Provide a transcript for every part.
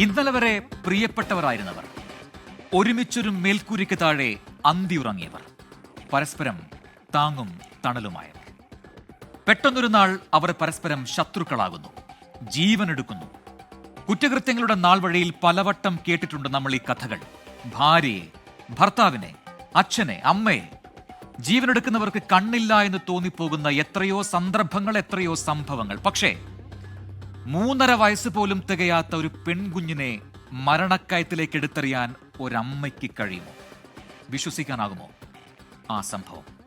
ഇന്നലെ വരെ പ്രിയപ്പെട്ടവരായിരുന്നവർ. ഒരുമിച്ചൊരു മേൽക്കൂരിക്ക് താഴെ അന്തിയുറങ്ങിയവർ പരസ്പരം താങ്ങും തണലുമായവർ. പെട്ടെന്നൊരു നാൾ അവർ പരസ്പരം ശത്രുക്കളാകുന്നു. ജീവനെടുക്കുന്നു. കുറ്റകൃത്യങ്ങളുടെ നാൾ വഴിയിൽ പലവട്ടം കേട്ടിട്ടുണ്ട് നമ്മൾ ഈ കഥകൾ. ഭാര്യയെ ഭർത്താവിനെ അച്ഛനെ അമ്മയെ. ജീവനെടുക്കുന്നവർക്ക് കണ്ണില്ല എന്ന് തോന്നിപ്പോകുന്ന എത്രയോ സന്ദർഭങ്ങൾ എത്രയോ സംഭവങ്ങൾ. പക്ഷേ മൂന്നര വയസ്സ് പോലും തികയാത്ത ഒരു പെൺകുഞ്ഞിനെ മരണക്കയത്തിലേക്ക് എടുത്തെറിയാൻ ഒരമ്മയ്ക്ക് കഴിയുമോ? വിശ്വസിക്കാനാകുമോ ആ സംഭവം?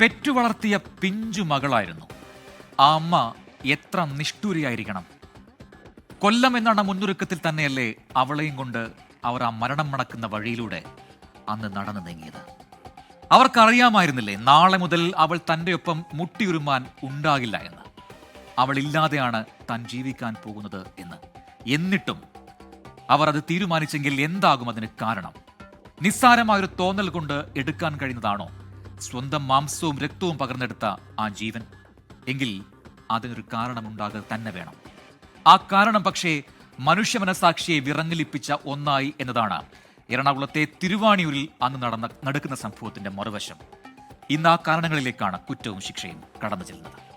പെറ്റുവളർത്തിയ പിഞ്ചു മകളായിരുന്നു. ആ അമ്മ എത്ര നിഷ്ഠൂരിയായിരിക്കണം. കൊല്ലം എന്നാണ് മുന്നൊരുക്കത്തിൽ തന്നെയല്ലേ അവളെയും കൊണ്ട് അവർ ആ മരണം മണക്കുന്ന വഴിയിലൂടെ അന്ന് നടന്നു നീങ്ങിയത്. അവർക്കറിയാമായിരുന്നില്ലേ നാളെ മുതൽ അവൾ തന്റെ ഒപ്പം മുട്ടിയുരുമാൻ ഉണ്ടാകില്ല എന്ന്. അവളില്ലാതെയാണ് താൻ ജീവിക്കാൻ പോകുന്നത് എന്ന്. എന്നിട്ടും അവർ അത് തീരുമാനിച്ചെങ്കിൽ എന്താകും അതിന് കാരണം? നിസ്സാരമായൊരു തോന്നൽ കൊണ്ട് എടുക്കാൻ കഴിയുന്നതാണോ? സ്വന്തം മാംസവും രക്തവും പകർന്നെടുത്ത ആ ജീവൻ. എങ്കിൽ അതിനൊരു കാരണമുണ്ടാകുക തന്നെ വേണം. ആ കാരണം പക്ഷേ മനുഷ്യ മനസാക്ഷിയെ വിറങ്ങലിപ്പിച്ച ഒന്നായി എന്നതാണ് എറണാകുളത്തെ തിരുവാണിയൂരിൽ അന്ന് നടന്ന നടക്കുന്ന സംഭവത്തിന്റെ മറുവശം. ഇന്ന് ആ കാരണങ്ങളിലേക്കാണ് കുറ്റവും ശിക്ഷയും കടന്നു ചെല്ലുന്നത്.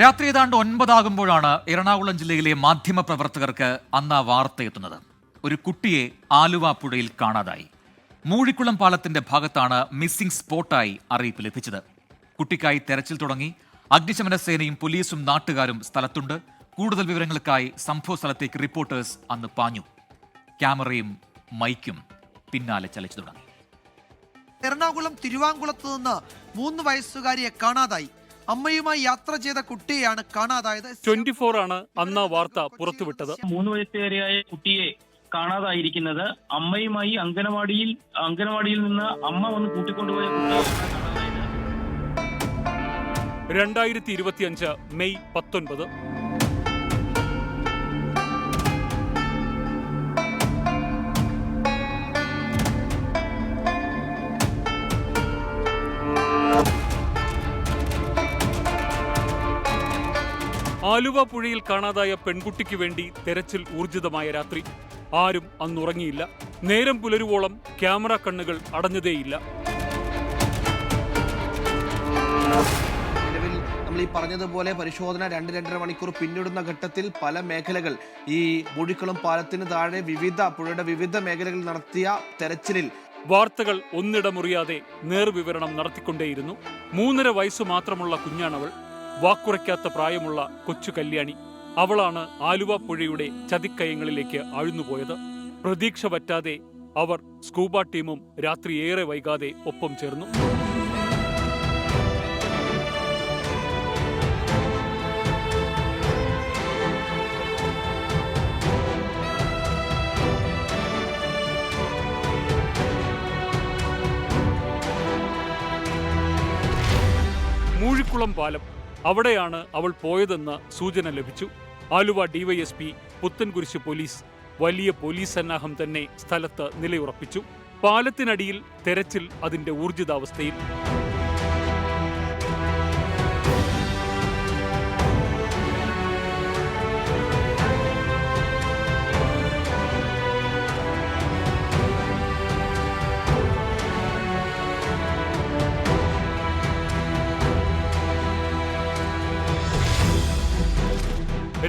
രാത്രി ഏതാണ്ട് ഒൻപതാകുമ്പോഴാണ് എറണാകുളം ജില്ലയിലെ മാധ്യമ പ്രവർത്തകർക്ക് അന്ന് ആ വാർത്ത എത്തുന്നത്. ഒരു കുട്ടിയെ ആലുവ പുഴയിൽ കാണാതായി. മൂഴിക്കുളം പാലത്തിന്റെ ഭാഗത്താണ് മിസ്സിംഗ് സ്പോട്ടായി അറിയിപ്പ് ലഭിച്ചത്. കുട്ടിക്കായി തെരച്ചിൽ തുടങ്ങി. അഗ്നിശമന സേനയും പോലീസും നാട്ടുകാരും സ്ഥലത്തുണ്ട്. കൂടുതൽ വിവരങ്ങൾക്കായി സംഭവ സ്ഥലത്തേക്ക് റിപ്പോർട്ടേഴ്സ് അന്ന് പാഞ്ഞു. ക്യാമറയും മൈക്കും പിന്നാലെ ചലിച്ചു തുടങ്ങി. എറണാകുളം തിരുവാങ്കുളത്ത് നിന്ന് മൂന്ന് വയസ്സുകാരിയെ കാണാതായി. അമ്മയുമായി യാത്ര ചെയ്ത കുട്ടിയെയാണ് കാണാതായത്. ട്വന്റി ഫോർ ആണ് അന്ന് വാർത്ത പുറത്തുവിട്ടത്. മൂന്ന് വയസ്സുകാരിയായ കുട്ടിയെ കാണാതായിരിക്കുന്നത് അമ്മയുമായി അംഗനവാടിയിൽ അംഗനവാടിയിൽ നിന്ന് അമ്മ വന്ന് കൂട്ടിക്കൊണ്ടുപോയ കുട്ടിയെ രണ്ടായിരത്തി ഇരുപത്തിയഞ്ച് മെയ് പത്തൊൻപത്. ആലുവ പുഴയിൽ കാണാതായ പെൺകുട്ടിക്ക് വേണ്ടി തെരച്ചിൽ ഊർജിതമായ രാത്രി. ആരും അന്നുറങ്ങിയില്ല. നേരം പുലരുവോളം ക്യാമറ കണ്ണുകൾ അടഞ്ഞതേയില്ല. നിലവിൽ നമ്മൾ ഈ പറഞ്ഞതുപോലെ പരിശോധന രണ്ട് രണ്ടര മണിക്കൂർ പിന്നിടുന്ന ഘട്ടത്തിൽ പല മേഖലകൾ ഈ മൂഴിക്കുളം പാലത്തിന് താഴെ വിവിധ പുഴയുടെ വിവിധ മേഖലകളിൽ നടത്തിയ തെരച്ചിലിൽ. വാർത്തകൾ ഒന്നിടമുറിയാതെ നേർവിവരണം നടത്തിക്കൊണ്ടേയിരുന്നു. മൂന്നര വയസ്സ് മാത്രമുള്ള കുഞ്ഞാണവൾ. വാക്കുറയ്ക്കാത്ത പ്രായമുള്ള കൊച്ചു കല്യാണി. അവളാണ് ആലുവ പുഴയുടെ ചതിക്കയങ്ങളിലേക്ക് ആഴ്ന്നുപോയത്. പ്രതീക്ഷ പറ്റാതെ അവർ സ്കൂബ ടീമും രാത്രി ഏറെ വൈകാതെ ഒപ്പം ചേർന്നു. മൂഴിക്കുളം പാലം അവിടെയാണ് അവൾ പോയതെന്ന് സൂചന ലഭിച്ചു. ആലുവ ഡിവൈഎസ്പി പുത്തൻകുരിശ് പോലീസ് വലിയ പോലീസ് സന്നാഹം തന്നെ സ്ഥലത്ത് നിലയുറപ്പിച്ചു. പാലത്തിനടിയിൽ തെരച്ചിൽ അതിന്റെ ഊർജിതാവസ്ഥയിൽ.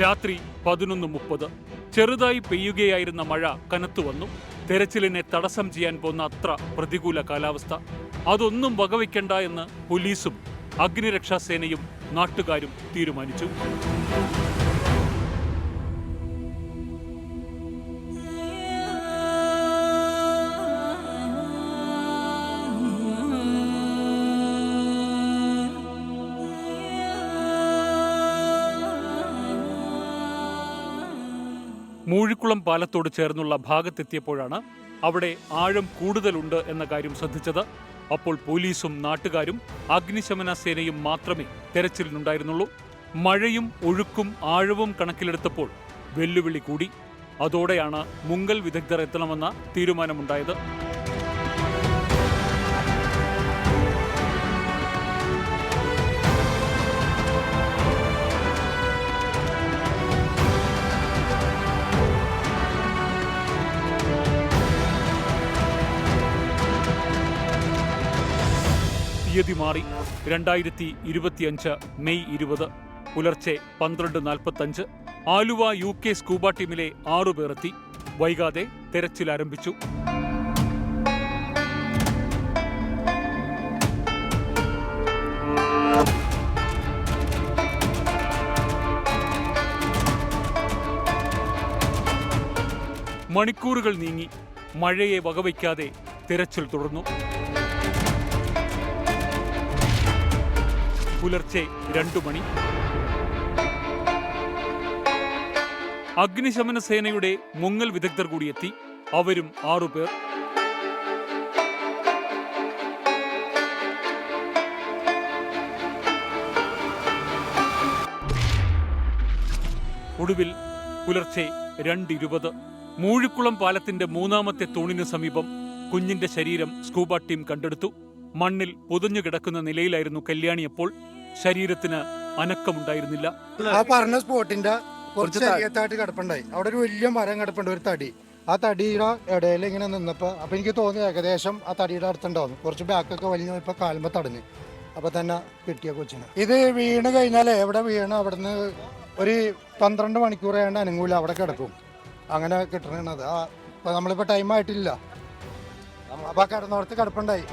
രാത്രി പതിനൊന്ന് മുപ്പത്. ചെറുതായി പെയ്യുകയായിരുന്ന മഴ കനത്തു വന്നു. തെരച്ചിലിനെ തടസ്സം ചെയ്യാൻ പോന്ന അത്ര പ്രതികൂല കാലാവസ്ഥ. അതൊന്നും വകവയ്ക്കണ്ട എന്ന് പോലീസും അഗ്നിരക്ഷാസേനയും നാട്ടുകാരും തീരുമാനിച്ചു. മൂഴിക്കുളം പാലത്തോട് ചേർന്നുള്ള ഭാഗത്തെത്തിയപ്പോഴാണ് അവിടെ ആഴം കൂടുതലുണ്ട് എന്ന കാര്യം ശ്രദ്ധിച്ചത്. അപ്പോൾ പോലീസും നാട്ടുകാരും അഗ്നിശമന സേനയും മാത്രമേ തെരച്ചിലിനുണ്ടായിരുന്നുള്ളൂ. മഴയും ഒഴുക്കും ആഴവും കണക്കിലെടുത്തപ്പോൾ വെല്ലുവിളി കൂടി. അതോടെയാണ് മുങ്കൽ വിദഗ്ധർ എത്തണമെന്ന തീരുമാനമുണ്ടായത്. തീയതി മാറി രണ്ടായിരത്തി ഇരുപത്തിയഞ്ച് മെയ് ഇരുപത് പുലർച്ചെ പന്ത്രണ്ട് നാൽപ്പത്തഞ്ച് ആലുവ യു കെ സ്കൂബ ടീമിലെ ആറുപേറെത്തി വൈകാതെ തെരച്ചിൽ ആരംഭിച്ചു. മണിക്കൂറുകൾ നീങ്ങി. മഴയെ വകവയ്ക്കാതെ തിരച്ചിൽ തുടർന്നു. പുലർച്ചെ രണ്ടു മണി. അഗ്നിശമന സേനയുടെ മുങ്ങൽ വിദഗ്ധർ കൂടിയെത്തി അവരും ആറുപേർ ഒടുവിൽ പുലർച്ചെ രണ്ടിരുപത്. മൂഴിക്കുളം പാലത്തിന്റെ മൂന്നാമത്തെ തൂണിന് സമീപം കുഞ്ഞിന്റെ ശരീരം സ്കൂബ ടീം കണ്ടെടുത്തു. മണ്ണിൽ പൊതിഞ്ഞു കിടക്കുന്ന നിലയിലായിരുന്നു കല്യാണി അപ്പോൾ. ശരീരത്തിന് അനക്കമുണ്ടായിരുന്നില്ല. ആ പറഞ്ഞ സ്പോട്ടിന്റെ കുറച്ച് അരിയത്തായിട്ട് കിടപ്പുണ്ടായി. അവിടെ ഒരു വലിയ മരം കിടപ്പുണ്ട് ഒരു തടി. ആ തടിയുടെ ഇടയിൽ ഇങ്ങനെ നിന്നപ്പോ അപ്പൊ എനിക്ക് തോന്നി ഏകദേശം ആ തടിയുടെ അടുത്തുണ്ടാവുന്നു കുറച്ച് ബാക്കൊക്കെ വലിഞ്ഞു ഇപ്പൊ കാലുമ്പോ തടഞ്ഞു. അപ്പൊ തന്നെ കിട്ടിയ കൊച്ചിന്. ഇത് വീണ് കഴിഞ്ഞാൽ എവിടെ വീണ് അവിടുന്ന് ഒരു പന്ത്രണ്ട് മണിക്കൂർ ആയതുകൊണ്ട് അനങ്ങൂല അവിടെ കിടക്കും. അങ്ങനെ കിട്ടണത്. ആ നമ്മളിപ്പോ ടൈം ആയിട്ടില്ല. അപ്പൊ കിടന്നോടത്ത് കിടപ്പുണ്ടായി.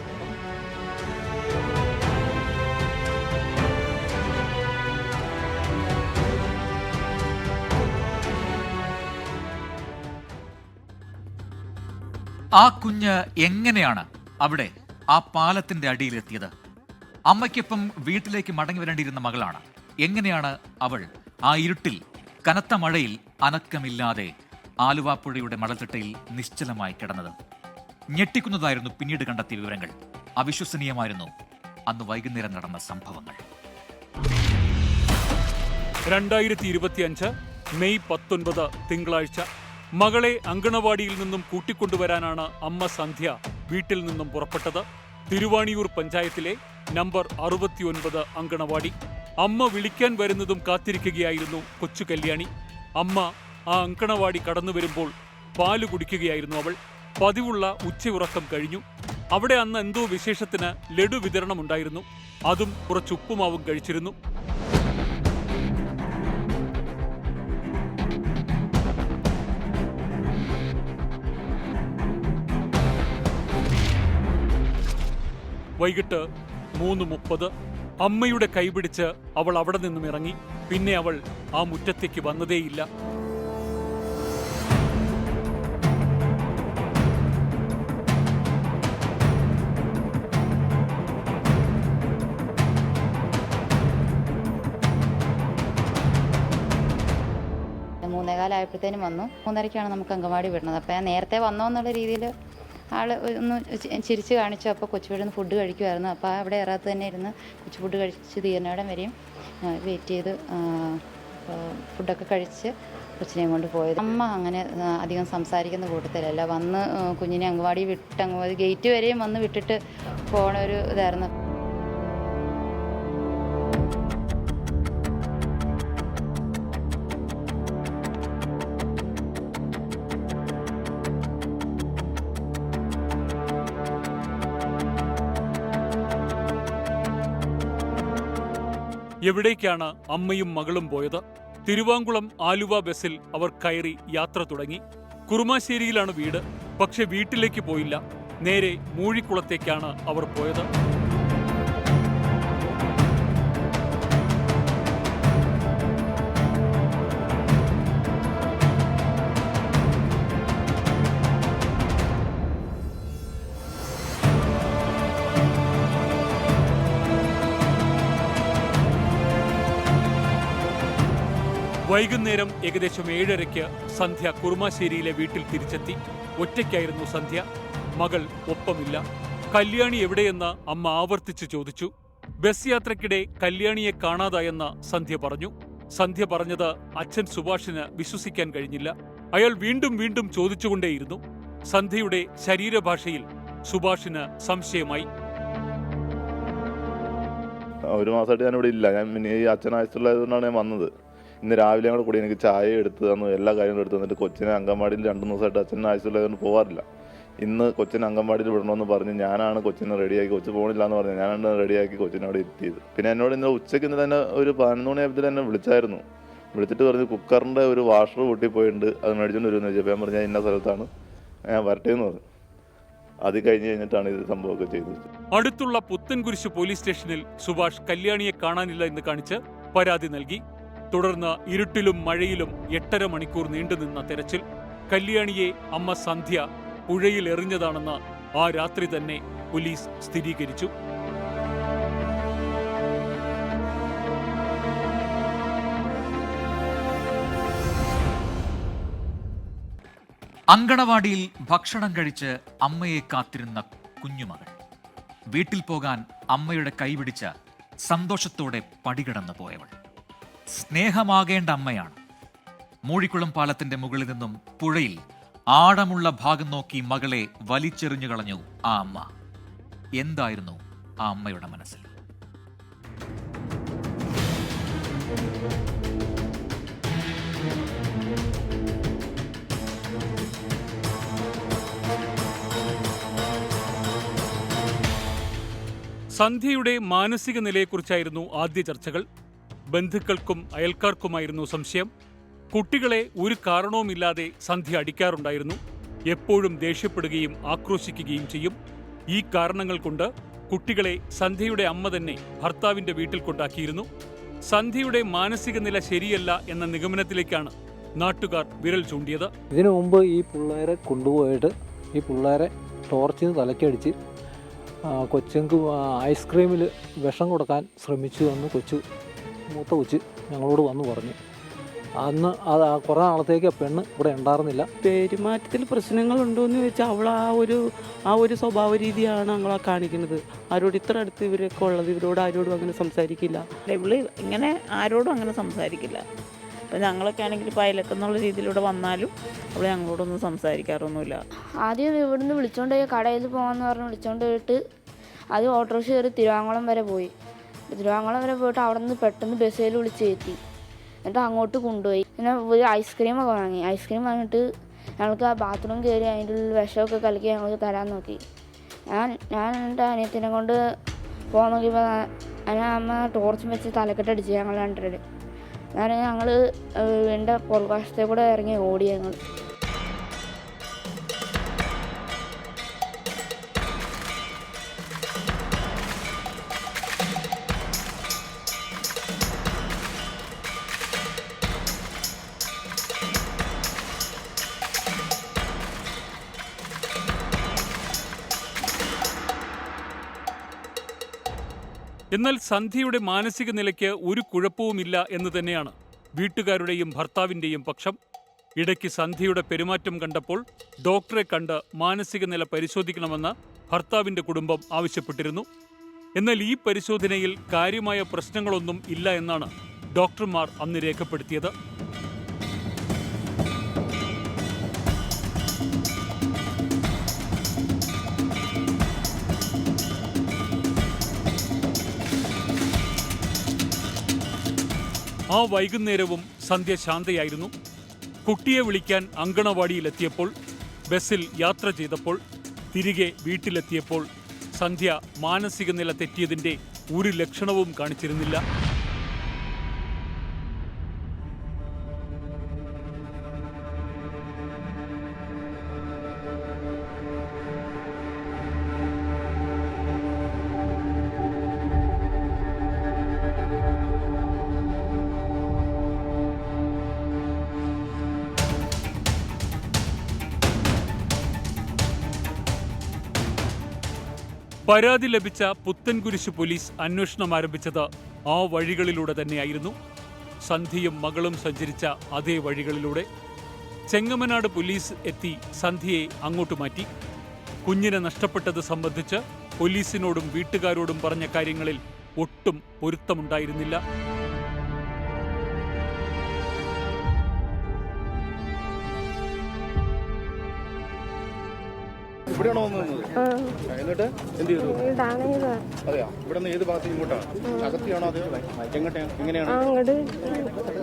ആ കുഞ്ഞ് എങ്ങനെയാണ് അവിടെ ആ പാലത്തിന്റെ അടിയിലെത്തിയത്? അമ്മയ്ക്കൊപ്പം വീട്ടിലേക്ക് മടങ്ങി വരേണ്ടിയിരുന്ന മകളാണ്. എങ്ങനെയാണ് അവൾ ആ ഇരുട്ടിൽ കനത്ത മഴയിൽ അനക്കമില്ലാതെ ആലുവാപ്പുഴയുടെ മടൽത്തിട്ടയിൽ നിശ്ചലമായി കിടന്നത്? ഞെട്ടിക്കുന്നതായിരുന്നു പിന്നീട് കണ്ടെത്തിയ വിവരങ്ങൾ. അവിശ്വസനീയമായിരുന്നു അന്ന് വൈകുന്നേരം നടന്ന സംഭവങ്ങൾ. രണ്ടായിരത്തി ഇരുപത്തിയഞ്ച് മെയ് പത്തൊൻപത് തിങ്കളാഴ്ച മകളെ അങ്കണവാടിയിൽ നിന്നും കൂട്ടിക്കൊണ്ടുവരാനാണ് അമ്മ സന്ധ്യ വീട്ടിൽ നിന്നും പുറപ്പെട്ടത്. തിരുവാണിയൂർ പഞ്ചായത്തിലെ നമ്പർ അറുപത്തിയൊൻപത് അങ്കണവാടി. അമ്മ വിളിക്കാൻ വരുന്നതും കാത്തിരിക്കുകയായിരുന്നു കൊച്ചു കല്യാണി. അമ്മ ആ അങ്കണവാടി കടന്നു വരുമ്പോൾ പാൽ കുടിക്കുകയായിരുന്നു അവൾ. പതിവുള്ള ഉച്ചയുറക്കം കഴിഞ്ഞു. അവിടെ അന്ന് എന്തോ വിശേഷത്തിന് ലഡു വിതരണമുണ്ടായിരുന്നു. അതും കുറച്ച് ഉപ്പുമാവും കഴിച്ചിരുന്നു. വൈകിട്ട് മൂന്ന് മുപ്പത് അമ്മയുടെ കൈപിടിച്ച് അവൾ അവിടെ നിന്നും ഇറങ്ങി. പിന്നെ അവൾ ആ മുറ്റത്തേക്ക് വന്നതേയില്ല. മൂന്നേകാലായപ്പോഴത്തേനും വന്നു. മൂന്നരയ്ക്കാണ് നമുക്ക് അങ്കമാടി വിടുന്നത്. അപ്പോൾ ഞാൻ നേരത്തെ വന്നോ എന്നുള്ള രീതിയിൽ ആൾ ഒന്ന് ചിരിച്ച് കാണിച്ചു. അപ്പോൾ കൊച്ചുപീടുന്ന് ഫുഡ് കഴിക്കുമായിരുന്നു അപ്പോൾ അവിടെ ഇറാത്ത് തന്നെ ഇരുന്ന് കൊച്ചു ഫുഡ് കഴിച്ച് തീരുന്നവിടം വരെയും വെയിറ്റ് ചെയ്ത് ഫുഡൊക്കെ കഴിച്ച് കൊച്ചിനെയും കൊണ്ട് പോയത്. അമ്മ അങ്ങനെ അധികം സംസാരിക്കുന്ന കൂട്ടത്തിലല്ല. വന്ന് കുഞ്ഞിനെ അങ്കവാടി വിട്ട് അങ്ങ് ഗേറ്റ് വരെയും വന്ന് വിട്ടിട്ട് പോണ ഒരു ഇതായിരുന്നു. എവിടേക്കാണ് അമ്മയും മകളും പോയത്? തിരുവാങ്കുളം ആലുവ ബസ്സിൽ അവർ കയറി യാത്ര തുടങ്ങി. കുറുമാശ്ശേരിയിലാണ് വീട്. പക്ഷെ വീട്ടിലേക്ക് പോയില്ല. നേരെ മൂഴിക്കുളത്തേക്കാണ് അവർ പോയത്. വൈകുന്നേരം ഏകദേശം ഏഴരയ്ക്ക് സന്ധ്യ കുറുമാശ്ശേരിയിലെ വീട്ടിൽ തിരിച്ചെത്തി. ഒറ്റയ്ക്കായിരുന്നു സന്ധ്യ. മകൾ ഒപ്പമില്ല. കല്യാണി എവിടെയെന്ന് അമ്മ ആവർത്തിച്ച് ചോദിച്ചു. ബസ് യാത്രക്കിടെ കല്യാണിയെ കാണാതായെന്ന സന്ധ്യ പറഞ്ഞു. സന്ധ്യ പറഞ്ഞത് അച്ഛൻ സുഭാഷിന് വിശ്വസിക്കാൻ കഴിഞ്ഞില്ല. അയാൾ വീണ്ടും വീണ്ടും ചോദിച്ചുകൊണ്ടേയിരുന്നു. സന്ധ്യയുടെ ശരീരഭാഷയിൽ സുഭാഷിന് സംശയമായി. ഒരു മാസമായിട്ട് ഞാൻ ഇവിടെ ഇല്ല. ഞാൻ ഈ ആശുപത്രിയിലായതുകൊണ്ടാണ് ഞാൻ വന്നത്. ഇന്ന് രാവിലെ കൂടെ കൂടി എനിക്ക് ചായ എടുത്ത് തന്നു എല്ലാ കാര്യങ്ങളും എടുത്ത് തന്നിട്ട് കൊച്ചിനെ അംഗൻവാടിയിൽ രണ്ടു ദിവസമായിട്ട് അച്ഛൻ ആശുപത്രിയിലായതുകൊണ്ട് പോകാറില്ല ഇന്ന് കൊച്ചിനെ അംഗൻവാടിയിൽ വിടണമെന്ന് പറഞ്ഞ് ഞാനാണ് കൊച്ചിനെ റെഡിയാക്കി കൊച്ചു പോകണില്ല എന്ന് പറഞ്ഞു ഞാനാണ് റെഡിയാക്കി കൊച്ചിനോട് ഇരുത്തിയത് പിന്നെ എന്നോട് ഇന്നലെ ഉച്ചയ്ക്ക് ഇന്ന് തന്നെ ഒരു പതിനൊന്ന് മണിയായപ്പോൾ തന്നെ വിളിച്ചായിരുന്നു. വിളിച്ചിട്ട് പറഞ്ഞു കുക്കറിന്റെ ഒരു വാഷർ പൊട്ടിപ്പോയിട്ടുണ്ട് അത് മേടിച്ചുകൊണ്ട് വരുമെന്ന് ചോദിച്ചപ്പോൾ ഞാൻ പറഞ്ഞു ഇന്ന സ്ഥലത്താണ് ഞാൻ വരട്ടെ എന്ന് പറഞ്ഞു. അത് കഴിഞ്ഞ് കഴിഞ്ഞിട്ടാണ് ഇത് സംഭവമൊക്കെ ചെയ്തത് അടുത്തുള്ള പുത്തൻകുരിശ് പോലീസ് സ്റ്റേഷനിൽ സുഭാഷ് കല്യാണിയെ കാണാനില്ല എന്ന് കാണിച്ച് പരാതി നൽകി. തുടർന്ന് ഇരുട്ടിലും മഴയിലും എട്ടര മണിക്കൂർ നീണ്ടുനിന്ന തെരച്ചിൽ. കല്യാണിയെ അമ്മ സന്ധ്യ പുഴയിൽ എറിഞ്ഞതാണെന്ന് ആ രാത്രി തന്നെ പോലീസ് സ്ഥിരീകരിച്ചു. അങ്കണവാടിയിൽ ഭക്ഷണം കഴിച്ച് അമ്മയെ കാത്തിരുന്ന കുഞ്ഞുമകൾ. വീട്ടിൽ പോകാൻ അമ്മയുടെ കൈപിടിച്ച സന്തോഷത്തോടെ പടികടന്നു പോയവൾ സ്നേഹമാകേണ്ട അമ്മയാണ്. മൂഴിക്കുളം പാലത്തിന്റെ മുകളിൽ നിന്നും പുഴയിൽ ആഴമുള്ള ഭാഗം നോക്കി മകളെ വലിച്ചെറിഞ്ഞു കളഞ്ഞു ആ അമ്മ. എന്തായിരുന്നു ആ അമ്മയുടെ മനസ്സിൽ? സന്ധ്യയുടെ മാനസിക നിലയെക്കുറിച്ചായിരുന്നു ആദ്യ ചർച്ചകൾ. ബന്ധുക്കൾക്കും അയൽക്കാർക്കുമായിരുന്നു സംശയം. കുട്ടികളെ ഒരു കാരണവുമില്ലാതെ സന്ധ്യ അടിക്കാറുണ്ടായിരുന്നു. എപ്പോഴും ദേഷ്യപ്പെടുകയും ആക്രോശിക്കുകയും ചെയ്യും. ഈ കാരണങ്ങൾ കൊണ്ട് കുട്ടികളെ സന്ധ്യയുടെ അമ്മ തന്നെ ഭർത്താവിന്റെ വീട്ടിൽ കൊണ്ടാക്കിയിരുന്നു. സന്ധ്യയുടെ മാനസിക നില ശരിയല്ല എന്ന നിഗമനത്തിലേക്കാണ് നാട്ടുകാർ വിരൽ ചൂണ്ടിയത്. ഇതിനു മുമ്പ് ഈ പിള്ളേരെ കൊണ്ടുപോയിട്ട് ഈ പിള്ളേരെ ടോർച്ചിന് തലക്കടിച്ച് കൊച്ചുങ്ങൾക്ക് ഐസ്ക്രീമിൽ വിഷം കൊടുക്കാൻ ശ്രമിച്ചു എന്ന് കൊച്ചു മൂത്ത കൊച്ച് ഞങ്ങളോട് വന്നു പറഞ്ഞു. അന്ന് അത് ആ കുറേ നാളത്തേക്ക് പെണ്ണ് ഇവിടെ ഉണ്ടായിരുന്നില്ല. പെരുമാറ്റത്തിൽ പ്രശ്നങ്ങളുണ്ടോ എന്ന് ചോദിച്ചാൽ അവൾ ആ ഒരു ആ ഒരു സ്വഭാവ രീതിയാണ് അവളെ കാണിക്കുന്നത്. ആരോട് ഇത്ര അടുത്ത് ഇവരൊക്കെ ഉള്ളത്? ഇവരോട് ആരോടും അങ്ങനെ സംസാരിക്കില്ല. ഇവൾ ഇങ്ങനെ ആരോടും അങ്ങനെ സംസാരിക്കില്ല. അപ്പം ഞങ്ങളൊക്കെ ആണെങ്കിൽ ഇപ്പോൾ അയലൊക്കെ എന്നുള്ള രീതിയിലൂടെ വന്നാലും അവൾ ഞങ്ങളോടൊന്നും സംസാരിക്കാറൊന്നുമില്ല. ആദ്യം ഇവിടുന്ന് വിളിച്ചോണ്ട് പോയി കടയിൽ പോകാമെന്ന് പറഞ്ഞ് വിളിച്ചോണ്ട് പോയിട്ട് അത് ഓട്ടോറിക്ഷ കയറി തിരുവാങ്കുളം വരെ പോയി. തിരുവാങ്കുളം വരെ പോയിട്ട് അവിടെ നിന്ന് പെട്ടെന്ന് ബസ്സിൽ വിളിച്ച് കയറ്റി എന്നിട്ട് അങ്ങോട്ട് കൊണ്ടുപോയി. പിന്നെ ഒരു ഐസ്ക്രീം ഒക്കെ വാങ്ങി. ഐസ്ക്രീം വാങ്ങിയിട്ട് ഞങ്ങൾക്ക് ആ ബാത്റൂം കയറി അതിന്റെ ഉള്ളിൽ വിഷമൊക്കെ കലക്കി ഞങ്ങൾക്ക് തരാൻ നോക്കി. ഞാൻ ഞാൻ എന്റെ അനിയത്തിനെ കൊണ്ട് പോകാൻ നോക്കിയപ്പോൾ അതിനെ അമ്മ ടോർച്ചും വെച്ച് തലക്കെട്ടടിച്ച് ഞങ്ങൾ രണ്ടുപേരും ഞാൻ ഞങ്ങൾ എന്റെ പുറകുവശത്തെ കൂടെ ഇറങ്ങി ഓടി ഞങ്ങൾ എന്നാൽ സന്ധ്യയുടെ മാനസിക നിലയ്ക്ക് ഒരു കുഴപ്പവുമില്ല എന്ന് തന്നെയാണ് വീട്ടുകാരുടെയും ഭർത്താവിന്റെയും പക്ഷം. ഇടയ്ക്ക് സന്ധ്യയുടെ പെരുമാറ്റം കണ്ടപ്പോൾ ഡോക്ടറെ കണ്ട് മാനസിക നില പരിശോധിക്കണമെന്ന് ഭർത്താവിന്റെ കുടുംബം ആവശ്യപ്പെട്ടിരുന്നു. എന്നാൽ ഈ പരിശോധനയിൽ കാര്യമായ പ്രശ്നങ്ങളൊന്നും ഇല്ല എന്നാണ് ഡോക്ടർമാർ അന്ന് രേഖപ്പെടുത്തിയത്. ആ വൈകുന്നേരവും സന്ധ്യ ശാന്തയായിരുന്നു. കുട്ടിയെ വിളിക്കാൻ അങ്കണവാടിയിലെത്തിയപ്പോൾ ബസ്സിൽ യാത്ര ചെയ്തപ്പോൾ തിരികെ വീട്ടിലെത്തിയപ്പോൾ സന്ധ്യ മാനസിക നില തെറ്റിയതിന്റെ ഒരു ലക്ഷണവും കാണിച്ചിരുന്നില്ല. പരാതി ലഭിച്ച പുത്തൻകുരിശ് പോലീസ് അന്വേഷണം ആരംഭിച്ചത് ആ വഴികളിലൂടെ തന്നെയായിരുന്നു. സന്ധ്യയും മകളും സഞ്ചരിച്ച അതേ വഴികളിലൂടെ. ചെങ്ങമനാട് പോലീസ് എത്തി സന്ധ്യയെ അങ്ങോട്ട് മാറ്റി. കുഞ്ഞിനെ നഷ്ടപ്പെട്ടത് സംബന്ധിച്ച് പോലീസിനോടും വീട്ടുകാരോടും പറഞ്ഞ കാര്യങ്ങളിൽ ഒട്ടും പൊരുത്തമുണ്ടായിരുന്നില്ല. ഇവിടെയാണോ വന്നത്? എന്നിട്ട് എന്ത് ചെയ്തു? അതെയാ ഇവിടെ നിന്ന് ഏത് ഭാഗത്ത് ഇങ്ങോട്ടാണ്? അകത്തിയാണോ അത്? എങ്ങോട്ട്? എങ്ങനെയാണ്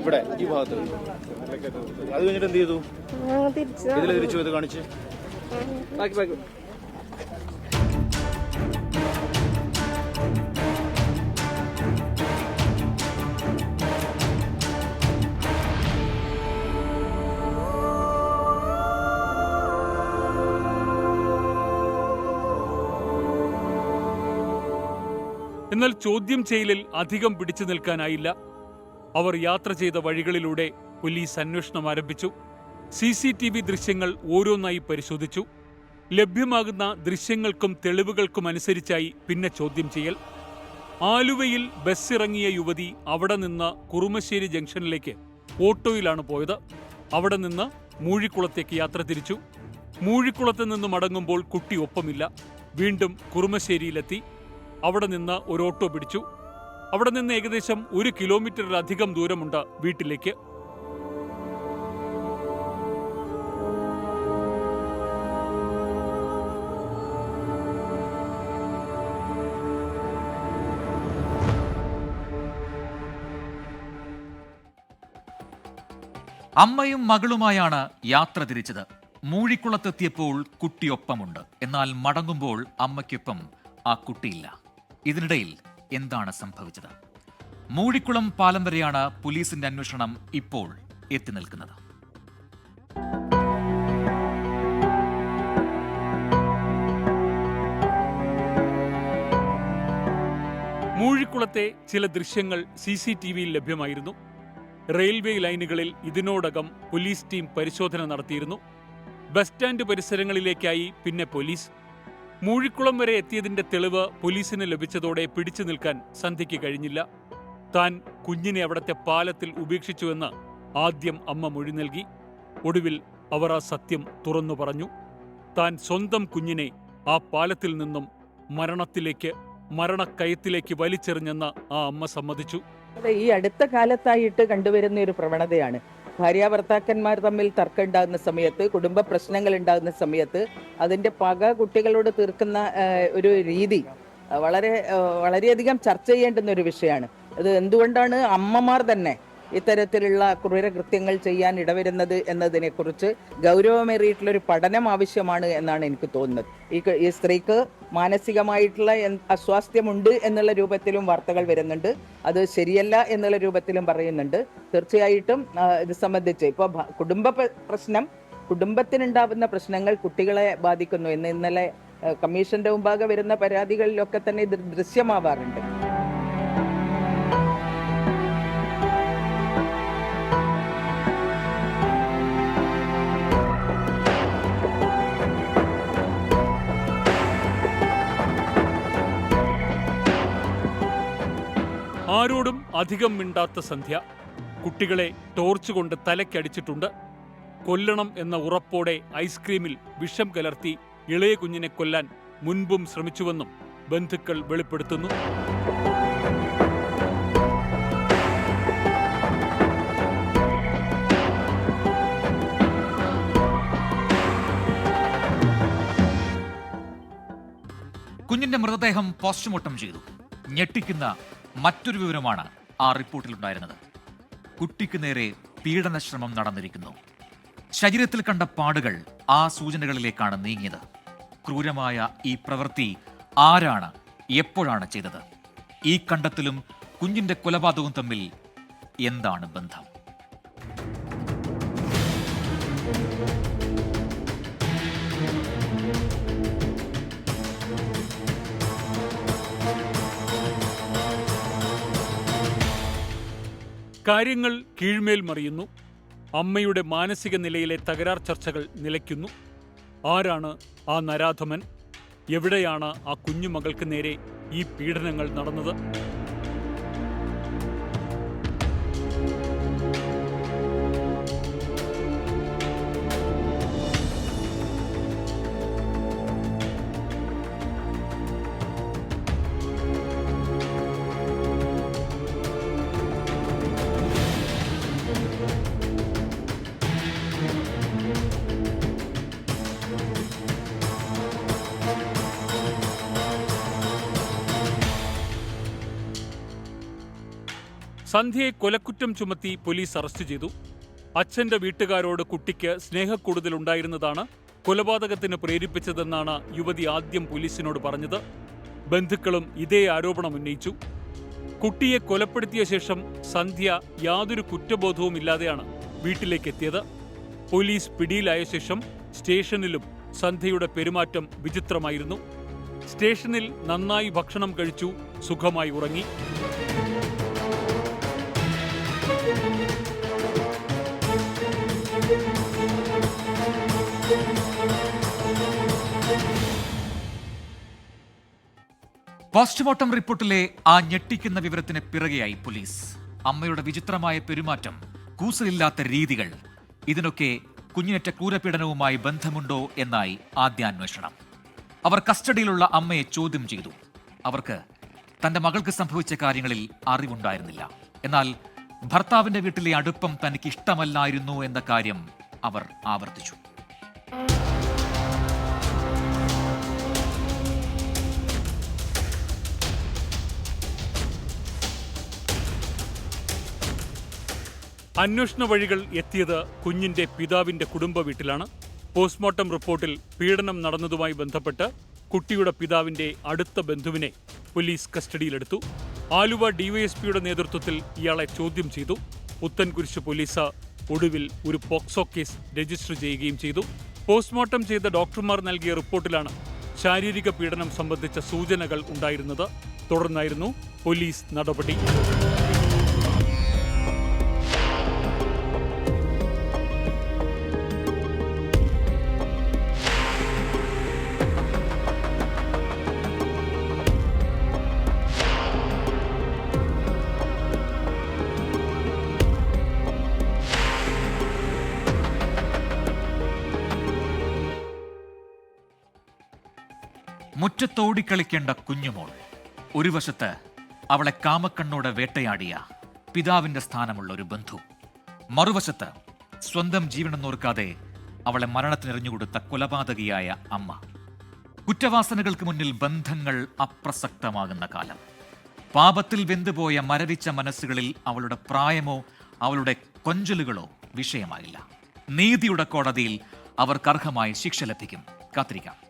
ഇവിടെ ഈ ഭാഗത്ത്. അത് കഴിഞ്ഞിട്ട് എന്ത് ചെയ്തു? ഇതിൽ തിരിച്ചു ഇത് കാണിച്ച്. ബാക്കി ബാക്കി. എന്നാൽ ചോദ്യം ചെയ്യലിൽ അധികം പിടിച്ചു നിൽക്കാനായില്ല. അവർ യാത്ര ചെയ്ത വഴികളിലൂടെ പോലീസ് അന്വേഷണം ആരംഭിച്ചു. സി സി ടി വി ദൃശ്യങ്ങൾ ഓരോന്നായി പരിശോധിച്ചു. ലഭ്യമാകുന്ന ദൃശ്യങ്ങൾക്കും തെളിവുകൾക്കും അനുസരിച്ചായി പിന്നെ ചോദ്യം ചെയ്യൽ. ആലുവയിൽ ബസ്സിറങ്ങിയ യുവതി അവിടെ നിന്ന് കുറുമശ്ശേരി ജംഗ്ഷനിലേക്ക് ഓട്ടോയിലാണ് പോയത്. അവിടെ നിന്ന് മൂഴിക്കുളത്തേക്ക് യാത്ര തിരിച്ചു. മൂഴിക്കുളത്ത് നിന്ന് മടങ്ങുമ്പോൾ കുട്ടി ഒപ്പമില്ല. വീണ്ടും കുറുമശ്ശേരിയിലെത്തി. അവിടെ നിന്ന് ഒരു ഓട്ടോ പിടിച്ചു. അവിടെ നിന്ന് ഏകദേശം ഒരു കിലോമീറ്ററിലധികം ദൂരമുണ്ട് വീട്ടിലേക്ക്. അമ്മയും മകളുമായാണ് യാത്ര തിരിച്ചത്. മൂഴിക്കുളത്തെത്തിയപ്പോൾ കുട്ടിയൊപ്പമുണ്ട്. എന്നാൽ മടങ്ങുമ്പോൾ അമ്മയ്ക്കൊപ്പം ആ കുട്ടിയില്ല. ഇതിനിടയിൽ എന്താണ് സംഭവിച്ചത്? മൂഴിക്കുളം പാലം വരെയാണ് പോലീസിന്റെ അന്വേഷണം ഇപ്പോൾ എത്തി നിൽക്കുന്നത്. മൂഴിക്കുളത്തെ ചില ദൃശ്യങ്ങൾ സി സി ടി വിയിൽ ലഭ്യമായിരുന്നു. റെയിൽവേ ലൈനുകളിൽ ഇതിനോടകം പോലീസ് ടീം പരിശോധന നടത്തിയിരുന്നു. ബസ് സ്റ്റാൻഡ് പരിസരങ്ങളിലേക്കായി പിന്നെ പോലീസ് മൂഴിക്കുളം വരെ എത്തിയതിന്റെ തെളിവ് പോലീസിന് ലഭിച്ചതോടെ പിടിച്ചു നിൽക്കാൻ സന്ധ്യയ്ക്ക് കഴിഞ്ഞില്ല. താൻ കുഞ്ഞിനെ അവിടത്തെ പാലത്തിൽ ഉപേക്ഷിച്ചുവെന്ന് ആദ്യം അമ്മ മൊഴി നൽകി. ഒടുവിൽ അവർ ആ സത്യം തുറന്നു പറഞ്ഞു. താൻ സ്വന്തം കുഞ്ഞിനെ ആ പാലത്തിൽ നിന്നും മരണത്തിലേക്ക് മരണക്കയത്തിലേക്ക് വലിച്ചെറിഞ്ഞെന്ന് ആ അമ്മ സമ്മതിച്ചു. ഈ അടുത്ത കാലത്തായിട്ട് കണ്ടുവരുന്ന ഒരു പ്രവണതയാണ്. ഭാര്യ ഭർത്താക്കന്മാർ തമ്മിൽ തർക്കം ഉണ്ടാകുന്ന സമയത്ത് കുടുംബ പ്രശ്നങ്ങൾ ഉണ്ടാകുന്ന സമയത്ത് അതിന്റെ പക കുട്ടികളോട് തീർക്കുന്ന ഒരു രീതി വളരെ വളരെയധികം ചർച്ച ചെയ്യേണ്ടുന്ന ഒരു വിഷയമാണ്. അത് എന്തുകൊണ്ടാണ് അമ്മമാർ തന്നെ ഇത്തരത്തിലുള്ള ക്രൂരകൃത്യങ്ങൾ ചെയ്യാൻ ഇടവരുന്നത് എന്നതിനെക്കുറിച്ച് ഗൗരവമേറിയിട്ടുള്ള ഒരു പഠനം ആവശ്യമാണ് എന്നാണ് എനിക്ക് തോന്നുന്നത്. ഈ ഈ സ്ത്രീക്ക് മാനസികമായിട്ടുള്ള അസ്വാസ്ഥ്യമുണ്ട് എന്നുള്ള രൂപത്തിലും വാർത്തകൾ വരുന്നുണ്ട്. അത് ശരിയല്ല എന്നുള്ള രൂപത്തിലും പറയുന്നുണ്ട്. തീർച്ചയായിട്ടും ഇത് സംബന്ധിച്ച് ഇപ്പോൾ കുടുംബ പ്രശ്നം കുടുംബത്തിനുണ്ടാവുന്ന പ്രശ്നങ്ങൾ കുട്ടികളെ ബാധിക്കുന്നു എന്ന് ഇന്നലെ കമ്മീഷന്റെ മുമ്പാകെ വരുന്ന പരാതികളിലൊക്കെ തന്നെ ഇത് ദൃശ്യമാവാറുണ്ട്. ആരോടും അധികം മിണ്ടാത്ത സന്ധ്യ. കുട്ടികളെ ടോർച്ച് കൊണ്ട് തലയ്ക്കടിച്ചിട്ടുണ്ട് കൊല്ലണം എന്ന ഉറപ്പോടെ ഐസ്ക്രീമിൽ വിഷം കലർത്തി ഇളയ കുഞ്ഞിനെ കൊല്ലാൻ മുൻപും ശ്രമിച്ചുവെന്നും ബന്ധുക്കൾ വെളിപ്പെടുത്തുന്നു. കുഞ്ഞിന്റെ മൃതദേഹം പോസ്റ്റ്മോർട്ടം ചെയ്തു. ഞെട്ടിക്കുന്ന മറ്റൊരു വിവരമാണ് ആ റിപ്പോർട്ടിലുണ്ടായിരുന്നത്. കുട്ടിക്ക് നേരെ പീഡനശ്രമം നടന്നിരിക്കുന്നു. ശരീരത്തിൽ കണ്ട പാടുകൾ ആ സൂചനകളിലേക്കാണ് നീങ്ങിയത്. ക്രൂരമായ ഈ പ്രവൃത്തി ആരാണ് എപ്പോഴാണ് ചെയ്തത്? ഈ കണ്ടെത്തലും കുഞ്ഞിന്റെ കൊലപാതകവും തമ്മിൽ എന്താണ് ബന്ധം? കാര്യങ്ങൾ കീഴ്മേൽ മറിയുന്നു. അമ്മയുടെ മാനസിക നിലയിലെ തകരാർ ചർച്ചകൾ നിലയ്ക്കുന്നു. ആരാണ് ആ നരാധമൻ? എവിടെയാണ് ആ കുഞ്ഞുമകൾക്ക് നേരെ ഈ പീഡനങ്ങൾ നടന്നത്? സന്ധ്യയെ കൊലക്കുറ്റം ചുമത്തി പോലീസ് അറസ്റ്റ് ചെയ്തു. അച്ഛന്റെ വീട്ടുകാരോട് കുട്ടിക്ക് സ്നേഹക്കൂടുതലുണ്ടായിരുന്നതാണ് കൊലപാതകത്തിന് പ്രേരിപ്പിച്ചതെന്നാണ് യുവതി ആദ്യം പോലീസിനോട് പറഞ്ഞത്. ബന്ധുക്കളും ഇതേ ആരോപണം ഉന്നയിച്ചു. കുട്ടിയെ കൊലപ്പെടുത്തിയ ശേഷം സന്ധ്യ യാതൊരു കുറ്റബോധവും ഇല്ലാതെയാണ് വീട്ടിലേക്ക് എത്തിയത് പോലീസ് പിടിയിലായ ശേഷം സ്റ്റേഷനിലും സന്ധ്യയുടെ പെരുമാറ്റം വിചിത്രമായിരുന്നു. സ്റ്റേഷനിൽ നന്നായി ഭക്ഷണം കഴിച്ചു സുഖമായി ഉറങ്ങി. പോസ്റ്റ്മോർട്ടം റിപ്പോർട്ടിലെ ആ ഞെട്ടിക്കുന്ന വിവരത്തിന് പിറകെയായി പോലീസ്. അമ്മയുടെ വിചിത്രമായ പെരുമാറ്റം കൂസലില്ലാത്ത രീതികൾ ഇതിനൊക്കെ കുഞ്ഞിനറ്റ ക്രൂരപീഡനവുമായി ബന്ധമുണ്ടോ എന്നായി ആദ്യാന്വേഷണം. അവർ കസ്റ്റഡിയിലുള്ള അമ്മയെ ചോദ്യം ചെയ്തു. അവർക്ക് തന്റെ മകൾക്ക് സംഭവിച്ച കാര്യങ്ങളിൽ അറിവുണ്ടായിരുന്നില്ല. എന്നാൽ ഭർത്താവിന്റെ വീട്ടിലെ അടുപ്പം തനിക്ക് ഇഷ്ടമല്ലായിരുന്നു എന്ന കാര്യം അവർ ആവർത്തിച്ചു. അന്വേഷണ വഴികൾ എത്തിയത് കുഞ്ഞിന്റെ പിതാവിന്റെ കുടുംബ വീട്ടിലാണ്. പോസ്റ്റ്മോർട്ടം റിപ്പോർട്ടിൽ പീഡനം നടന്നതുമായി ബന്ധപ്പെട്ട് കുട്ടിയുടെ പിതാവിന്റെ അടുത്ത ബന്ധുവിനെ പോലീസ് കസ്റ്റഡിയിലെടുത്തു. ആലുവ ഡിവൈഎസ്പിയുടെ നേതൃത്വത്തിൽ ഇയാളെ ചോദ്യം ചെയ്തു. പുത്തൻകുരിശ് പോലീസ് ഒടുവിൽ ഒരു പോക്സോ കേസ് രജിസ്റ്റർ ചെയ്യുകയും ചെയ്തു. പോസ്റ്റ്മോർട്ടം ചെയ്ത ഡോക്ടർമാർ നൽകിയ റിപ്പോർട്ടിലാണ് ശാരീരിക പീഡനം സംബന്ധിച്ച സൂചനകൾ ഉണ്ടായിരുന്നത്. തുടർന്നായിരുന്നു പോലീസ് നടപടി. മുറ്റത്തോടിക്കളിക്കേണ്ട കുഞ്ഞുമോൾ. ഒരു വശത്ത് അവളെ കാമക്കണ്ണോടെ വേട്ടയാടിയ പിതാവിന്റെ സ്ഥാനമുള്ള ഒരു ബന്ധു. മറുവശത്ത് സ്വന്തം ജീവനെന്നോർക്കാതെ അവളെ മരണത്തിനെറിഞ്ഞുകൊടുത്ത കൊലപാതകിയായ അമ്മ. കുറ്റവാസനകൾക്ക് മുന്നിൽ ബന്ധങ്ങൾ അപ്രസക്തമാകുന്ന കാലം. പാപത്തിൽ വെന്തുപോയ മരവിച്ച മനസ്സുകളിൽ അവളുടെ പ്രായമോ അവളുടെ കൊഞ്ചലുകളോ വിഷയമായില്ല നീതിയുടെ കോടതിയിൽ അവർക്കർഹമായ ശിക്ഷ ലഭിക്കും. കാത്തിരിക്കാം.